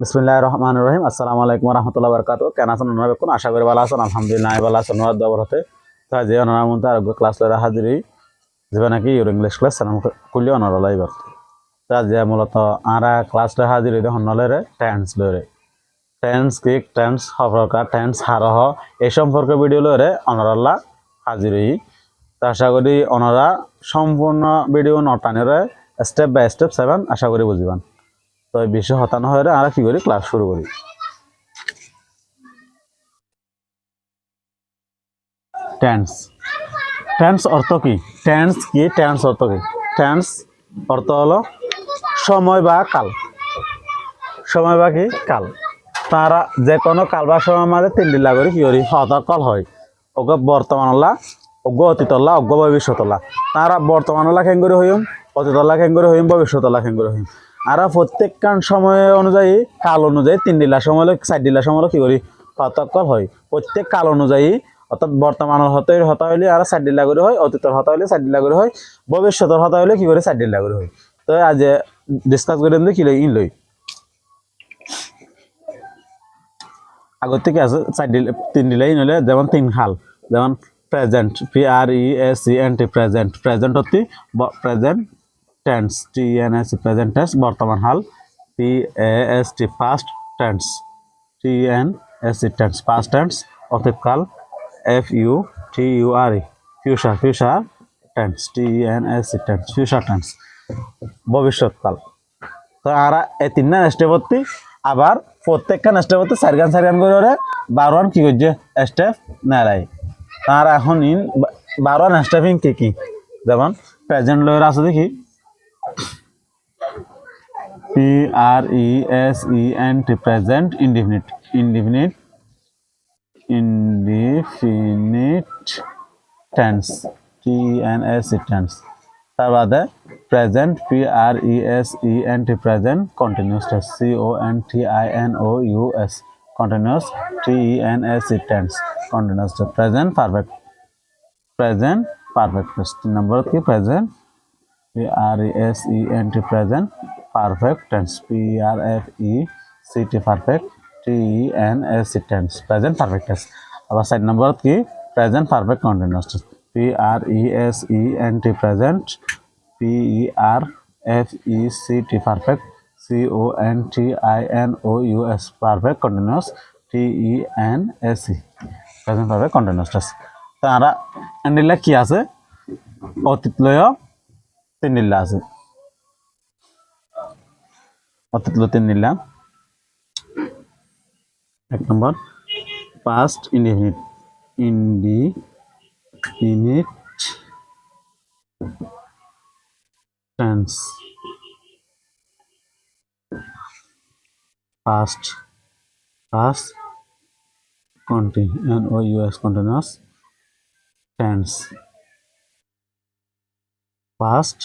বিসমিল্লাহ রহমান রহিম আসসালামু আলাইকুম রহমতুল্লাহ বরকাত কেন আছেন ওনারা বেকুন? আশা করি ভালো আছেন, আলহামদুলিল্লাহ ভালো আছেন ওনার দবর হতে তা যে ওনার মধ্যে আরোগ্য ক্লাস লড়া হাজিরি যে নাকি ইউর ইংলিশ ক্লাস সালাম কুলি অনার লাইবার তা যে মূলত আরা ক্লাস লড়া হাজিরি দেখুন নলেরে টেন্স লড়ে টেন্স কিক টেন্স হফরকা টেন্স হারহ এই সম্পর্কে ভিডিও লড়ে অনারাল্লাহ হাজিরি। তা আশা করি ওনারা সম্পূর্ণ ভিডিও নটানের স্টেপ বাই স্টেপ সেভেন আশা করি বুঝিবান। তো এই বিষয় হতানো হয়ে আমরা কি করি? ক্লাস শুরু করি। টেন্স টেন্স অর্থ কি? টেন্স কি? টেন্স অর্থ কি? টেন্স অর্থ হলো সময় বা কাল। সময় বা কি? কাল। তারা যে কোনো কাল বা সময় মাঝে তিন দিন লাগরি কি করি? হতকল হয়। ওকে বর্তমানলা অজ্ঞ অতীতলা অজ্ঞ ভবিষ্যতলা। তারা বর্তমানলা কেন করে হইম, অতীতলা করে হইম, ভবিষ্যতলা করে হইম। আর প্রত্যেকখান সময় অনুযায়ী কাল অনুযায়ী তিন দিলা সময় চার দিলা সময় কি করি? হতকল হয়। প্রত্যেক কাল অনুযায়ী, অর্থাৎ বর্তমানের হতে হতা হইলে আর চার দিলা করে হয় অতীতের হতা হইলে চার দিলা করে হয় ভবিষ্যতের হতা হইলে কি করে? চার দিলা করে হয়। তো আজ ডিসকাস করে কি লই ইন লই আগর থেকে আছে চার দিলে, তিন দিলেই নলে যেমন তিন হাল যেমন present P R E S E N T present present অতি present tense T N S present tense বর্তমান হাল P S T past tense T N S E tense past tense অতীতকাল F U T U R E future future tense T N S E tense future tense ভবিষ্যৎকাল। তো আরা এই তিনটা স্টেপতি আবার প্রত্যেকটা স্টেপতে চার গান চার গান করে ওরে বারো রান কি করছে স্টেপ নেড়াই আর এখন ইন বারো রান স্টেপিং কি কি? যেমন প্রেজেন্ট লয়ের আছে দেখি। P R E S E N T present indefinite indefinite indefinite tense T N S E tense তার বাদে present P R E S E N T present continuous tense C O N T I N O U S continuous T E N S E tense continuous present perfect present perfect tense তিন নম্বর কি present P R E S E N T present perfect tense P R F E C T perfect T N S E tense present perfect tense আবার সাইড নম্বর কি present perfect continuous tense P R E S E N T present P E R F E C T perfect C O N T I N O U S perfect continuous T E N S E present perfect continuous tense তারা এন্ডিলা কি আছে? অতীত লয় নিলা আছে। অর্থাৎ নিলাম। এক নম্বর past indefinite indefinite tense past past continue O US continuous tense past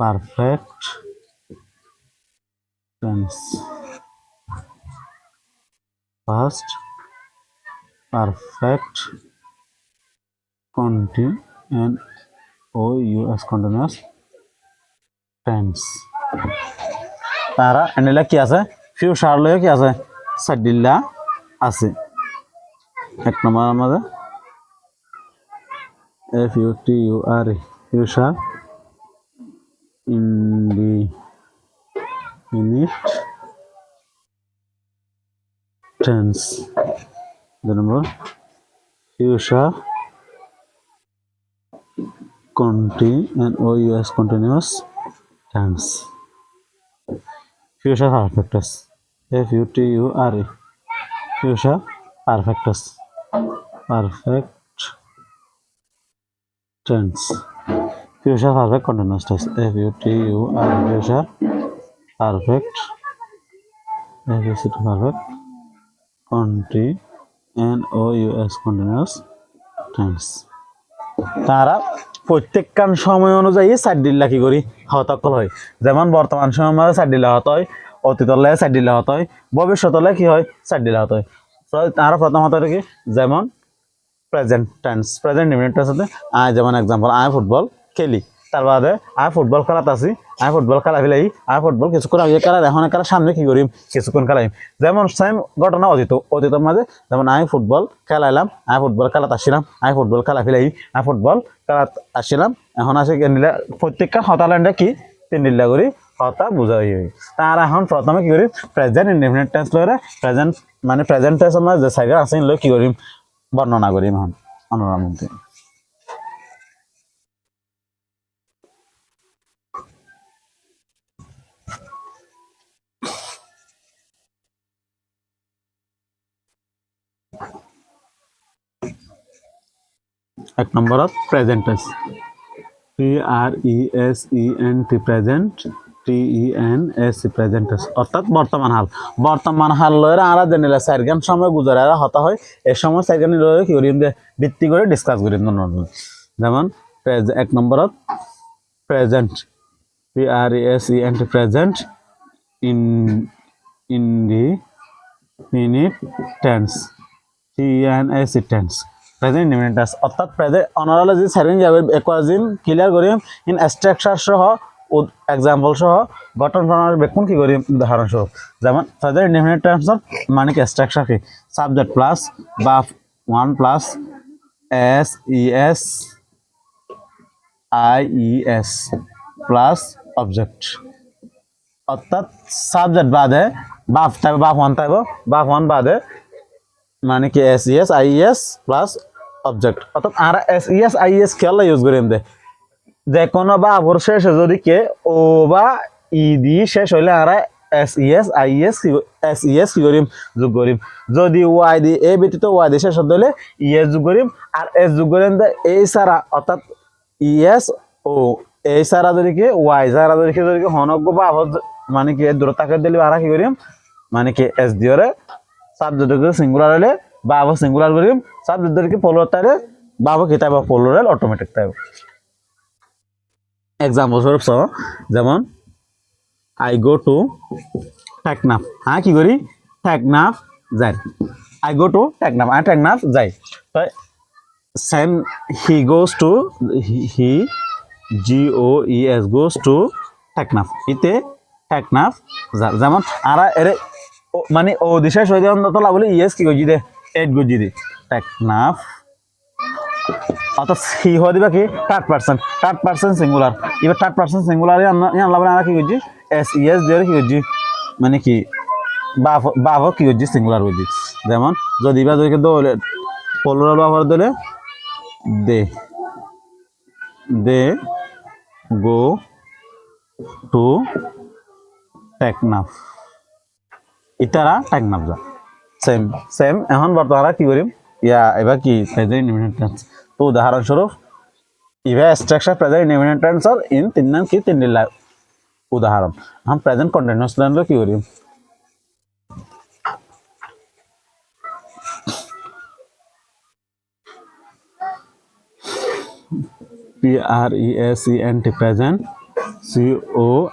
perfect tense past perfect continu, and us continuous tense. তারা এনেলা কি আছে ফিউ সারলয়ে কি আছে সাডিল্লা আছে এক নম্বর আমাদের F U T U R future indie in it tense. The number Future. conti and OUS continuous tense. Future perfectus. F U T U R E. Future perfectus. Perfect tense. Future perfect continuous tense. F U T U R E. future u c t perfect. Conti. N o u s তারা প্রত্যেকখান সময় অনুযায়ী দিল্লা কি করি। হতকল হয়। যেমন বর্তমান সময় দিল্লা হত হয় অতীতলে দিল্লা হত হয় ভবিষ্যতলে কি হয় দিল্লা হত হয়। তারা প্রথম হত কি? যেমন প্রেজেন্ট টেন্স প্রেজেন্ট ইমিনিটের সাথে আয় যেমন এক্সাম্পল আয় ফুটবল খেলি। তার বাদে আমি ফুটবল খেলাতে আছি আমি ফুটবল খেলা ফেলাই আমি ফুটবল কিছুক্ষণ আগে খেলা এখন খেলা সামনে কি করিম কিছুক্ষণ খেলাইম যেমন সেম ঘটনা অতীত অতীতের মাঝে যেমন আমি ফুটবল খেলাইলাম, আমি ফুটবল খেলাতে আসছিলাম আমি ফুটবল খেলা ফেলাই আমি ফুটবল খেলাত আসছিলাম এখন আসে প্রত্যেকটা হতাল্যান্ডে কি তিন নিলা করি কথা বুঝাই হই তার এখন প্রথমে কি করি প্রেজেন্ট ইনডিফিনিট টেন্স লয় প্রেজেন্ট মানে প্রেজেন্ট টেন্স আমরা যে সাইকেল আছে কি করিম বর্ণনা করিম এখন অনুরার এক নম্বরত present tense P R E S E N T present T E N S E present tense অর্থাৎ বর্তমান হাল। বর্তমান হাল লয়ের আরা জেনিলা চারগান সময় গুজারে আর হতা হয়, এ সময় চারগান লয়ে কি করিম যে ভিত্তি করে ডিসকাস করিম যেমন এক নম্বরত present P R S E N T present indefinite tense T N S E tense present tense অর্থাৎ প্রেজেন্ট অনারালে যে সাইরেন যাবে একোয়াজিন ক্লিয়ার করিম ইন স্ট্রাকচার সহ এক্সাম্পল সহ গঠন প্রণালীর বেকুন কি করিম উদাহরণস্বরূপ যেমন প্রেজেন্ট টেন্সর মানে কি স্ট্রাকচার কি? সাবজেক্ট প্লাস বা one plus S E S I E S plus object অর্থাৎ সাবজেক্ট বাদে বাফ থাকবে বাফ ওয়ান থাকবে বাফ ওয়ান বাদে মানে কি S ES I S plus object অর্থাৎ আর এস ইএস আই এস খেয়াল ইউজ করি দে। যে কোনো বা আবর শেষে যদি কে ও বা ই দি শেষ হইলে আর S ES I S S ES কি করিম? যোগ করিম। যদি ওয়াই দি এ ব্যতীত ওয়াই দি শেষ হলে ইএস যোগ করিম। আর এস যোগ করিম দে এই সারা অর্থাৎ ইএস ও এই সারা যদি কি ওয়াই সারা যদি কি, যদি হনজ্ঞ বা আবর মানে কি দূরতাকে দিলে আর কি করিম? মানে কি এস দিওরে সাবজেক্টকে সিঙ্গুলার হলে বাবো সিঙ্গুলার করিম সাবজেক্টকে পলোর তাইলে বাবো কি তাইব পলোরেল অটোমেটিক তাইব এক্সাম্পল স্বরূপ সহ যেমন আই গো টু টেকনাফ হ্যাঁ কি করি টেকনাফ যাই I go to Teknaf I Teknaf যাই তো same he goes to he G O E S goes to Teknaf ইতে টেকনাফ যেমন আর এর মানে ও দিশা সহিত তোলা বলে ইয়েস কি গজি দে? এইট গজি দে। টেকনাফ অর্থাৎ সি হয়ে দিবা কি? Third person third person singular এবার থার্ড পার্সন সিঙ্গুলার আনলা বলে আমরা কি করছি? এস ইয়েস দিয়ে কি করছি? মানে কি? বাপ বাপ কি করছি? সিঙ্গুলার করছি। যেমন, যদি বা যদি দৌলে পলুরাল ব্যবহার দিলে দে। দে, গো, টু টেকনাফ ইতারা টেকনাফ যা সেম সেম এখন বর্তমানে কি করিম ইয়া এবার কি? প্রেজেন্ট ইনডিফিনিট টেন্স তো উদাহরণস্বরূপ ইভা স্ট্রাকচার প্রেজেন্ট ইনডিফিনিট টেন্সর ইন তিন নাম কি? তিন দিলা উদাহরণ এখন প্রেজেন্ট কন্টিনিউয়াস টেন্সর কি করিম P R E S E N T present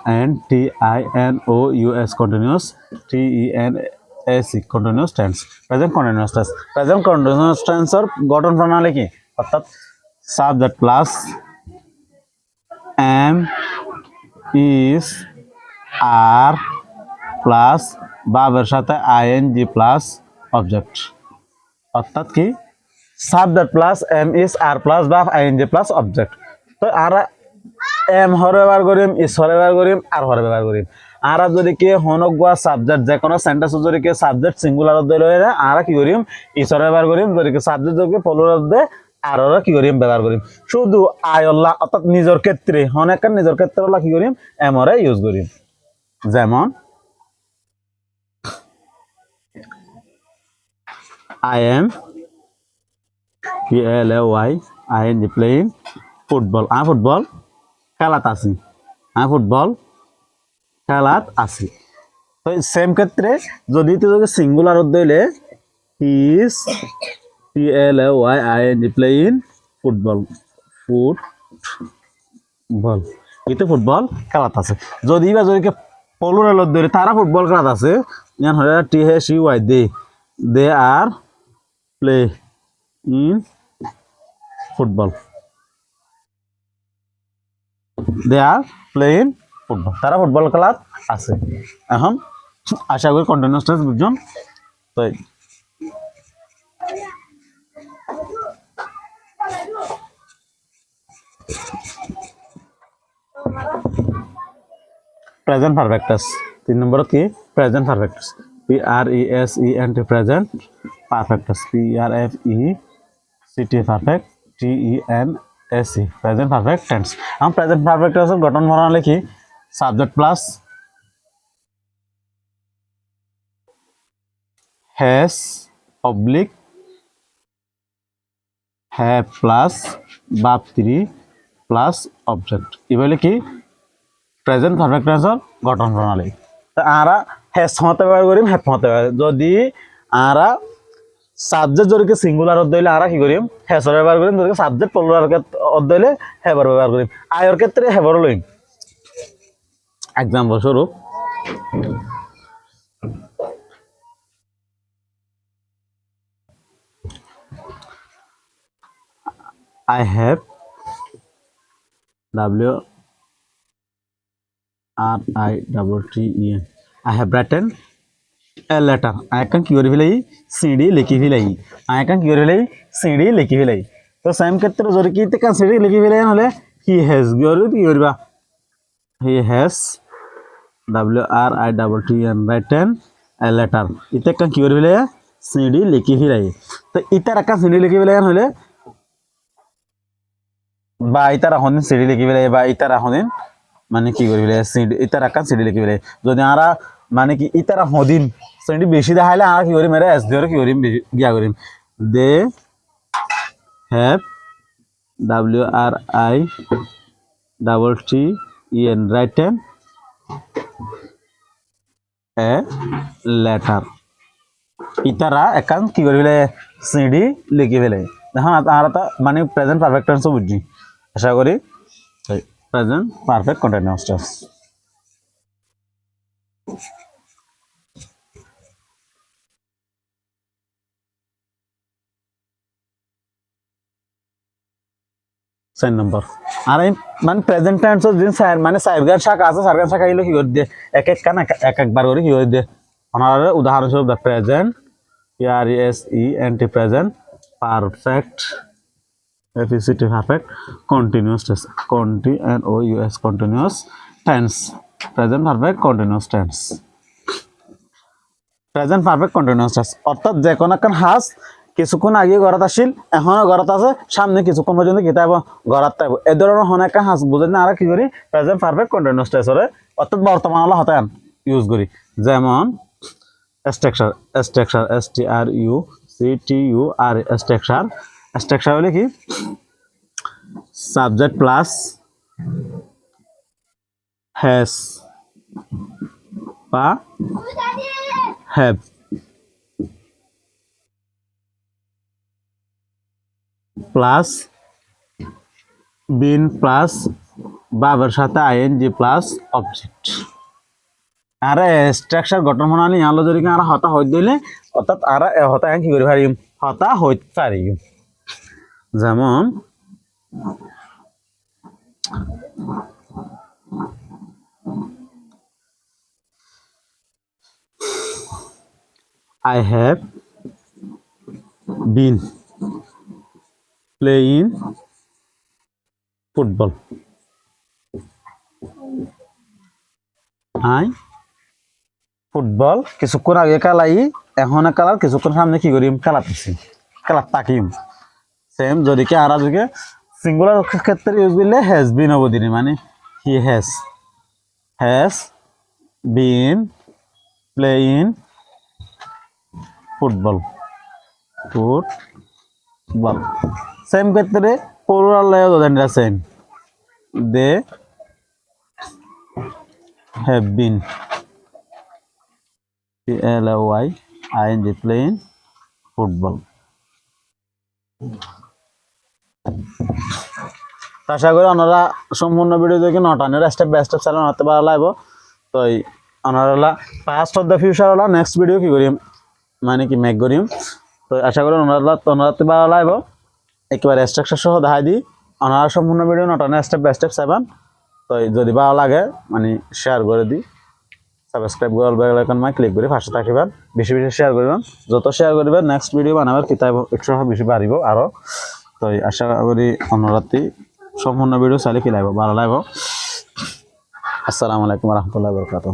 N T I N O U S, continuous, T E N S E continuous tense. Present continuous tense. Present continuous tense এর গঠন প্রণালী কি অর্থাৎ subject plus am is are plus বাবের সাথে ING plus object অর্থাৎ কি subject plus am is are plus বা আইএনজি প্লাস অবজেক্ট তো আর এম হরে ব্যবহার করিম ইস হরে ব্যবহার করিম, আর হরে ব্যবহার করিম। আর যদি কে হনক গোয়া সাবজেক্ট যে কোনো সেন্টেন্স যদি কে সাবজেক্ট সিঙ্গুলার দিলে আর কি করিম ইসরে ব্যবহার করিম, যদি কে সাবজেক্ট যদি পলুর দে আর কি করিম ব্যবহার করিম শুধু আয়ল্লা অর্থাৎ নিজের ক্ষেত্রে হনেকার নিজের ক্ষেত্রে কি করিম এমরে ইউজ করিম যেমন I am P L A Y I N G playing football a football খেলাত আছি। আ ফুটবল খেলাত আছি। তো সেম ক্ষেত্রে যদি তুই সিঙ্গুলার দিলে is P L A Y I N G playing football football কিন্তু ফুটবল খেলাত আছে। যদি বা যদি পলুরালত ধরে তারা ফুটবল খেলাত আছে। ইয়ান হলে T H E Y they they are playing football they are playing football তারা ফুটবল খেলাত আছে। এখন আশা করি কন্টিনিউস টেন্স বুঝছেন তো প্রেজেন্ট পারফেক্টাস তিন নম্বরত কি? Present perfect tense P R E S E N T present perfect tense P R F E C T perfect T E N S present perfect tense এখন প্রেজেন্ট পারফেক্টাসের গঠন বর্ণনা লিখি সাবজেক্ট প্লাস হ্যাজ অবলিক have plus বাপ three plus object এবারে কি present perfect tensor গঠন প্রণালী তা আরা হ্যাস হতে ব্যবহার করিম হ্যাপ হতে ব্যবহার যদি আরা সাবজেক্ট যদি সিঙ্গুলার অর্ধ হইলে আরা কি করিম? হ্যাসর ব্যবহার করিম। যদি সাবজেক্ট প্লুরাল অর্ধ হইলে হ্যাবার ব্যবহার করিম। আয়র ক্ষেত্রে হ্যাবার লইম। এক্সাম্পল স্বরূপ। Have W R I double T E N. I have a letter. আয়াকান কি করে ফেলাই সিডি লিখি ফেলাই আয়াকান কি করে ফেলাই সিডি লিখি ফেলাই তো সেম ক্ষেত্রে যদি কি তে কান সিডি লিখি ফেলাই হলে হি হ্যাজ গরি কি করবা he has W R I double T N written a letter ইতে কান কি করে ফেলাই সিডি লিখি ফেলাই তো ইতার একা সিডি লিখি ফেলাই হলে বা ইতার এখন সিডি লিখি ফেলাই বা ইতার এখন মানে কি করি ফেলে সিডি ইতার একা সিডি লিখি ফেলে যদি আরা মানে কি ইতার হদিন সিডি বেশি দেখাইলে আর কি করি মেরে এস দিয়ে কি করিম গিয়া করিম they have W R I double T E N written a letter ইতারা একান কি করি ফেলে সিডি লিখি ফেলে দেখুন আর মানে প্রেজেন্ট পারফেক্ট টেন্সও বুঝছি আশা করি প্রেজেন্ট পারফেক্ট কন্টিনিউয়াস টেন্স চার নম্বর আর এই মানে প্রেজেন্ট টেন্সর যে সাইড মানে সাইডগার শাখা আছে সাইডগার শাখা এগুলো কি করে দিয়ে? এক এক কান এক একবার করে কি করে দিয়ে? ওনার উদাহরণস্বরূপ the present R S E N T present perfect এফিসিটি perfect continuous tense কন্টি N O U S continuous tense present perfect continuous tense present perfect continuous tense অর্থাৎ যে কোনো একটা হাস কিছুক্ষণ আগে ঘরত আসিল এখনও ঘরত আছে, সামনে কিছুক্ষণ পর্যন্ত কিতাব ঘরত থাকব এ ধরনের একটা হাস বুঝে না আর কি করি প্রেজেন্ট পারফেক্ট কন্টিনিউয়াস টেন্সরে অর্থাৎ বর্তমান হলো হতায়ন ইউজ করি যেমন structure structure S T R U C T U R structure structure হলে কি? সাবজেক্ট প্লাস হ্যাস বা হ্যাভ প্লাস বিন প্লাস বাবের সাথে আইএনজি প্লাস অবজেক্ট। আরে স্ট্রাকচার গঠন প্রণালী আলো যদি আর হতা হইত দিলে, অর্থাৎ আর হতা কি করে পারিম হতা হইতে পারিম যেমন, I have been playing football. I football কিছুক্ষণ আগে খেলাই, এখন খেলার কিছুক্ষণ সামনে কি করিম? খেলাতেছি। খেলার তাকিম সেম যদি কি আর যদি সিঙ্গুলার ক্ষেত্রে ইউজ করলে হ্যাজ বিন অবদিনে মানে he has has been playing football football same ক্ষেত্রে লাগে দোদানটা same they. Have been L Y I N G football আশা করি ওনারা সম্পূর্ণ ভিডিও দেখে নটানের স্টেপ বাই স্টেপ চালানো হতে ভালো লাগবে। তো ওনারা পাস্ট অফ দ্য ফিউচার হলো নেক্সট ভিডিও কি করিম? মানে কি মেক করিম? তো আশা করি ওনারা ওনারা ভালো লাগবে। একেবারে স্ট্রাকচার সহ দেখাই দিই। ওনারা সম্পূর্ণ ভিডিও নটানের স্টেপ বাই স্টেপ সেভেন তো যদি ভালো লাগে মানে শেয়ার করে দিই। সাবস্ক্রাইব করে বেল আইকন মাই ক্লিক করে পাশে থাকিবেন। বেশি বেশি শেয়ার করবেন। যত শেয়ার করবেন নেক্সট ভিডিও বানাবার কিতাব উৎসাহ বেশি বাড়িব আরও তো আশা করি অনুরাত্রি সম্পূর্ণ ভিডিও চাইলে কি লাগবে ভালো লাগবে আসসালামু আলাইকুম রহমতুল্লাহ বরকাত